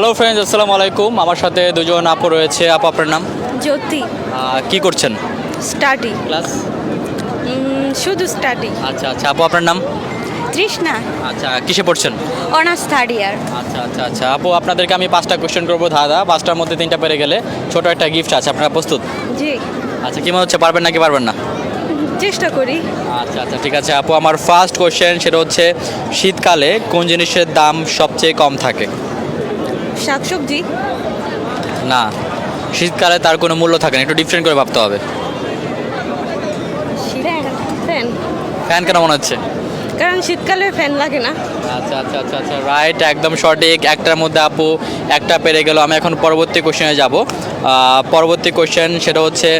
Hello friends আসসালামু আলাইকুম। আমার সাথে দুজন আপু রয়েছে। আপু আপনার নাম? জ্যোতি। কি করছেন? স্টাডি ক্লাস শুধু স্টাডি আচ্ছা আচ্ছা। আপু আপনার নাম? তৃষ্ণা। আচ্ছা কিসে পড়ছেন? অনার্স থার্ড ইয়ার আচ্ছা আচ্ছা আচ্ছা। আপু আপনাদেরকে আমি পাঁচটা কোয়েশ্চেন করব দাদা পাঁচটার মধ্যে তিনটা পেরে গেলে ছোট একটা গিফট আছে আপনারা প্রস্তুত? জি। আচ্ছা কি মনে হচ্ছে পারবেন নাকি পারবেন না? চেষ্টা করি। আচ্ছা আচ্ছা ঠিক আছে। আপু আমার ফার্স্ট কোয়েশ্চেন সেটা হচ্ছে শীতকালে কোন জিনিসের দাম সবচেয়ে কম থাকে? শাকসবজি? না শীতকালে তার কোনো মূল্য থাকে না একটু ডিফারেন্ট করে ভাবতে হবে। Fan fan. কেন মনে হচ্ছে? কারণ শীতকালে ফ্যান লাগে না। আচ্ছা আচ্ছা আচ্ছা আচ্ছা রাইট একদম সঠিক। একটার মধ্যে আপু একটা পেরে গেল। আমি এখন পরবর্তী কোশ্চেনে যাব। পরবর্তী কোশ্চেন সেটা হচ্ছে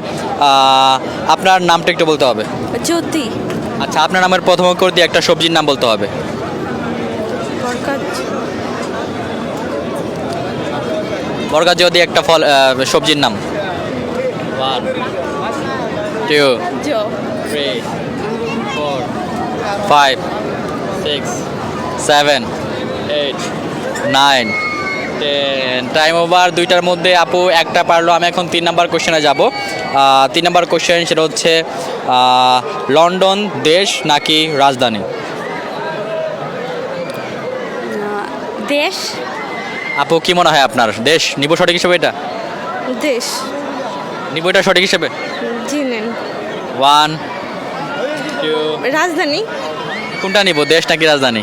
আপনার নামটা একটু বলতে হবে। জ্যোতি। আচ্ছা আপনার নামের প্রথম অক্ষর দিয়ে একটা সবজির নাম বলতে হবে। বর্গা যদি একটা ফল সবজির নাম। One two three four five six seven eight nine ten time over দুইটার মধ্যে আপু একটা পারল আমি এখন তিন নাম্বার কোশ্চেনে যাব। তিন নাম্বার কোশ্চেন সেটা হচ্ছে লন্ডন দেশ নাকি রাজধানী? দেশ। আপু কি মনে হয় আপনার? দেশ? নিব সঠিক হিসেবে এটা? দেশ। নিব এটা সঠিক হিসেবে? জি নেন। ওয়ান রাজধানী? কোনটা নিব? দেশ নাকি রাজধানী?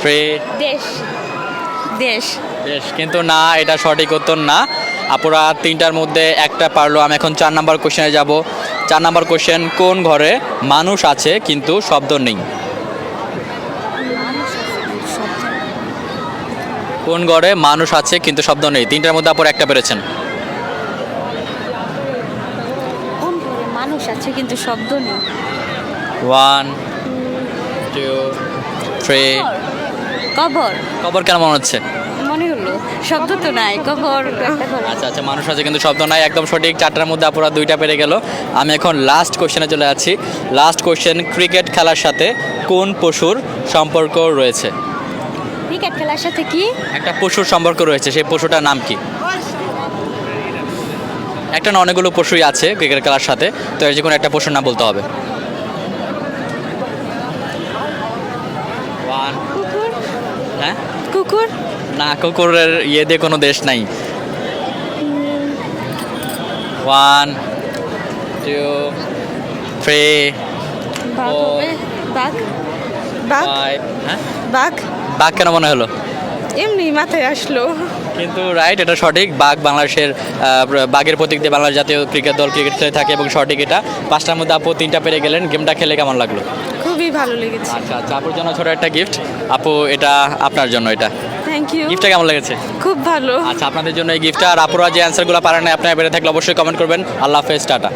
থ্রি দেশ। দেশ। বেশ কিন্তু না এটা সঠিক উত্তর না। আপুরা তিনটার মধ্যে একটা পারল। আমি এখন চার নাম্বার কোশ্চেনে যাব। চার নাম্বার কোশ্চেন কোন ঘরে মানুষ আছে কিন্তু শব্দ নেই? কোন গড়ে মানুষ আছে কিন্তু শব্দ নেই? তিনটার মধ্যে আপুর একটা পেরেছেন। মানুষ আছে কিন্তু শব্দ নেই? ওয়ান টু থ্রি কবর। খবর কেন মনে হচ্ছে? মনে হলো শব্দ তো নাই কবর। আচ্ছা আচ্ছা মানুষ আছে কিন্তু শব্দ নাই। একদম সঠিক চারটার মধ্যে আপুরা দুইটা পেরে গেল। আমি এখন লাস্ট কোশ্চেনে চলে যাচ্ছি। লাস্ট কোশ্চেন ক্রিকেট খেলার সাথে কোন পশুর সম্পর্ক রয়েছে? ক্রিকেট খেলার সাথে কি? একটা পশুর সম্পর্ক রয়েছে সেই পশুটার নাম কি? একটা না অনেকগুলো পশুই আছে ক্রিকেট খেলার সাথে তো এর যে কোনো একটা পশুর নাম বলতে হবে। হ্যাঁ? কুকুর? না কুকুরের ইয়ে দিয়ে কোনো দেশ নাই। ওয়ান টু থ্রি বাঘ? বাঘ? বাঘ হ্যাঁ? বাঘ? বাঘ কেন মনে হলো? এমনি মাথায় আসলো। কিন্তু রাইট এটা সঠিক। বাঘ বাংলাদেশের বাঘের প্রতীক দিয়ে বাংলাদেশ জাতীয় ক্রিকেট দল ক্রিকেট খেলে থাকে এবং সঠিক এটা। পাঁচটার মধ্যে আপু তিনটা পেরে গেলেন। গেমটা খেলে কেমন লাগল? খুবই ভালো লেগেছে। আচ্ছা আচ্ছা আপুর জন্য ছোট একটা গিফট আপু এটা আপনার জন্য এটা। থ্যাংক ইউ গিফটটা কেমন লেগেছে? খুব ভালো। আচ্ছা আপনাদের জন্য এই গিফটটা আর আপুরা যে অ্যান্সারগুলো পারেন না আপনারা বেড়ে থাকলে অবশ্যই কমেন্ট করবেন। আল্লাহ হাফেজ টাটা।